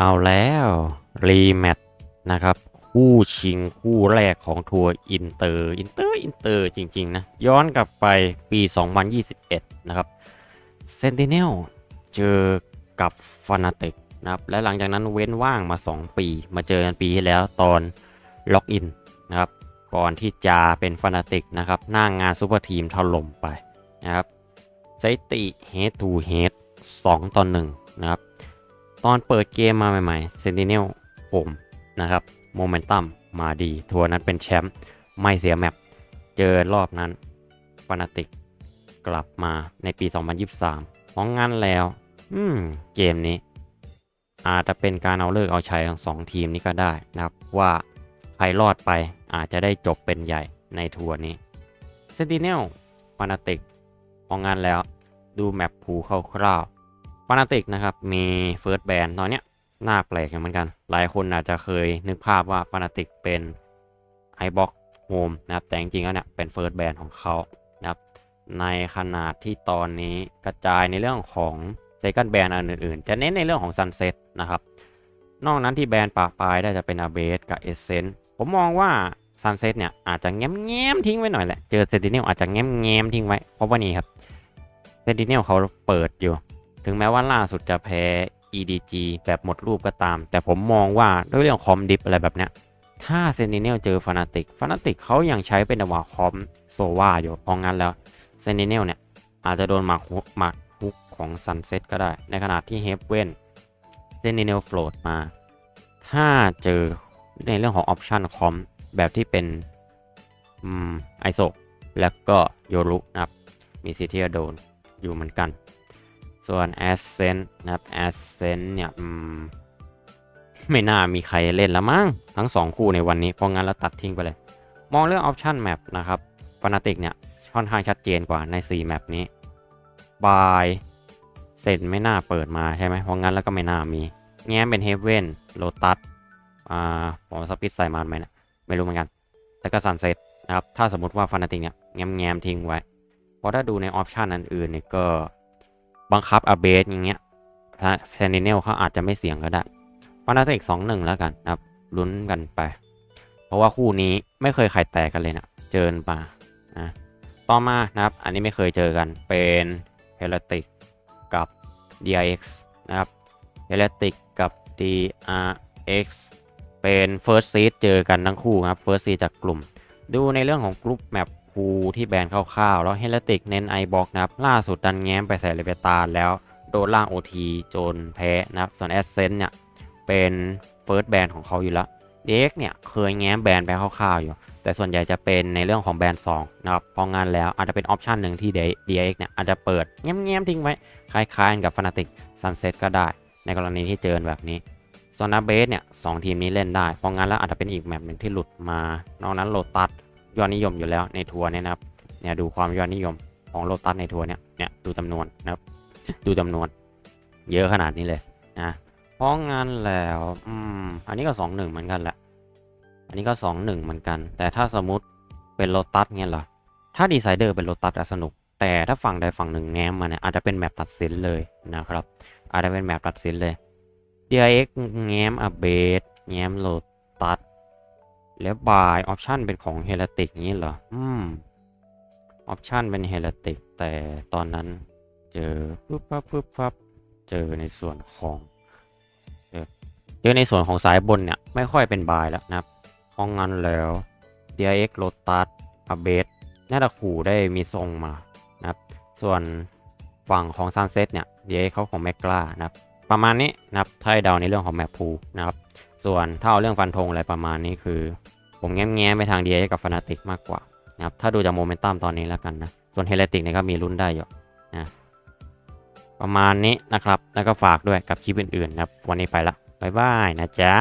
เอาแล้ว รีแมตช์นะครับ คู่ชิงคู่แรกของทัวร์อินเตอร์อินเตอร์อินเตอร์จริง ๆ นะ ย้อนกลับไปปี 2021 นะครับเซนติเนลเจอกับฟ a นาติกนะครับ และหลังจากนั้นเว้นว่างมา 2 ปี มาเจอกันปีที่แล้วตอนล็อกอินนะครับ ก่อนที่จะเป็นฟ a นาติกนะครับหน้างงานซูเปอร์ทีมถล่มไปนะครับสติ head to head 2ต่อ1นะครับ ตอนเปิดเกมมาใหม่ๆ Sentinel ผมนะครับโมเมนตัมมาดี ทัวร์นั้นเป็นแชมป์ไม่เสียแมปเจอรอบนั้นฟ a นาติกกลับมาในปี 2023ของงั้นแล้ว อืม เกมนี้ อาจจะเป็นการเอาเลิกเอาชัยของสองทีมนี้ก็ได้นะครับ ว่าใครรอดไปอาจจะได้จบเป็นใหญ่ในทัวร์นี้ Sentinel ฟ a นาติกของงานแล้ว ดูแมปภูคร่าวๆ ฟานาติกนะครับ มีเฟิร์สแบนตอนเนี้ยน่าแปลกอยู่เหมือนกัน หลายคนอาจจะเคยนึกภาพว่าฟานาติกเป็นไอบ็อกโฮมนะครับ แต่จริงๆแล้วเนี่ยเป็นเฟิร์สแบนของเขานะครับ ในขนาดที่ตอนนี้กระจายในเรื่องของเซคันด์แบนอันอื่นๆ จะเน้นในเรื่องของซันเซ็ตนะครับ นอกนั้นที่แบนปะปลายได้จะเป็นอาเบสกับเอเซนผมมองว่าซันเซ็ตเนี่ยอาจจะแง้มแง้มๆทิ้งไว้หน่อยแหละ เจอเซนติเนลอาจจะแง้มแง้มๆทิ้งไว้ เพราะว่านี่ครับเซนติเนลเขาเปิดอยู่ ถึงแม้ว่าล่าสุดจะแพ้ EDG แบบหมดรูปก็ตาม แต่ผมมองว่าด้วยเรื่องคอมดิฟอะไรแบบเนี้ย ถ้าเซนติเนลเจอฟ a นาติกฟ a นาติกเขายังใช้เป็นจังหวะคอมโซวาอยู่เพราะงั้นแล้วเซนติเนลเนี่ย อาจจะโดนหมักหมักฮุกของซันเซ็ตก็ได้ ในขณะที่เฮฟเว่นเซนติเนลโฟลดมา ถ้าเจอในเรื่องของออปชันคอมแบบที่เป็นอืมไอโซแล้วก็โยรุนะครับ มีสิทธิ์ที่จะโดนอยู่เหมือนกัน ส่วน Ascent นะครับ Ascent เนี่ยไม่น่ามีใครเล่นแล้วมั้งทั้ง 2 คู่ในวันนี้ เพราะงั้นเราตัดทิ้งไปเลย มองเรื่อง Option Map นะครับฟ a นาติกเนี่ยค่อนข้างชัดเจนกว่าใน 4 แมปนี้บายเซนไม่น่าเปิดมาใช่ไหมเพราะงั้นแล้วก็ไม่น่ามี แง้มเป็นเฮเว่นโลตัสอ่าผมสปิดใส่มันไหมนะไม่รู้เหมือนกัน แล้วก็ซันเซ็ตนะครับ ถ้าสมมติว่าฟ a นาติกเนี่ยแง้มแง้มทิ้งไว้เพราะถ้าดูในออปชันอันอื่นเนี่ยก็ บังคับอาเบสอย่างเงี้ยเซนิเนลเขาอาจจะไม่เสี่ยงก็ได้ฟานาติกสองหนึ่งแล้วกันนะครับลุ้นกันไป เพราะว่าคู่นี้ไม่เคยใครแตกกันเลยนะเจอมานะต่อมานะครับ อันนี้ไม่เคยเจอกันเป็นเฮลติกกับ DRX นะครับเฮลติกกับ DRX เป็น First Seed เจอกันทั้งคู่ครับ First Seed จากกลุ่ม ดูในเรื่องของกลุ่มแมปูที่แบนคร่าวๆ แล้วเฮลติกเน้นไอบ็อกนะครับ ล่าสุดดันแง้มไปใส่เลเวตาแล้ว โดนล่าง OT จนแพ้นะครับ ส่วน a s c e n t เนี่ย เป็นเฟิร์สแบนของเขาอยู่แล้วเด็กเนี่ย เคยแง้มแบนไปคร่าวๆอยู่ แต่ส่วนใหญ่จะเป็นในเรื่องของแบน2นะครับพองานแล้วอาจจะเป็นออปชันหนึ่งที่ DX เนี่ยอาจจะเปิดแง้มๆทิ้งไว้ คล้ายๆ กับ Fnatic Sunset ก็ได้ ในกรณีที่เจอแบบนี้ส่วนนาเบสเนี่ยสองทีมนี้เล่นได้ เพองานแล้วอาจจะเป็นอีกแมปหนึ่งที่หลุดมา นอกนั้นโลตัส ยอดนิยมอยู่แล้วในทัวร์เนี่ยนะครับเนี่ยดูความยอดนิยมของโลตัสในทัวร์เนี่ยเนี่ยดูจำนวนนะครับ ดูจำนวน เยอะขนาดนี้เลยนะเพราะงั้นแล้วอืมอันนี้ก็สองหนึ่งเหมือนกันแหละ อันนี้ก็สองหนึ่งเหมือนกัน แต่ถ้าสมมติเป็นโลตัสเงี้ยเหรอถ้าดีไซเดอร์เป็นโลตัสจะสนุก แต่ถ้าฝั่งใดฝั่งหนึ่งแง้มมาเนี่ยอาจจะเป็นแมปตัดสินเลยนะครับ อาจจะเป็นแมปตัดสินเลย DRX แง้มอเบสแง้มโลตัส แล้วบายออปชันเป็นของเฮลติกนี้เหรอ อืม ออปชันเป็นเฮลติกแต่ตอนนั้นเจอปุ๊บปั๊บปุ๊บปั๊บเจอในส่วนของเจอในส่วนของสายบนเนี่ย ไม่ค่อยเป็นบายแล้วนะครับเพราะงั้นแล้ว DRX Lotus a b a s น่าจะขู่ได้มีทรงมานะครับ ส่วนฝั่งของ Sunset เนี่ย DRX เขาของแมกลานะครับ ประมาณนี้นะครับถ้าให้เดาในเรื่องของแมปพูนะครับ ส่วนถ้าเอาเรื่องฟันธงอะไรประมาณนี้คือ ผมแง้มแง้มไปทางเดียกับ Fnatic มากกว่านะครับถ้าดูจากโมเมนตัมตอนนี้แล้วกันนะ ส่วนเฮเลติกเนี่ยก็มีรุ่นได้อยู่นะประมาณนี้นะครับ แล้วก็ฝากด้วยกับคลิปอื่นๆนะครับ วันนี้ไปละ บ๊ายบายนะจ๊ะ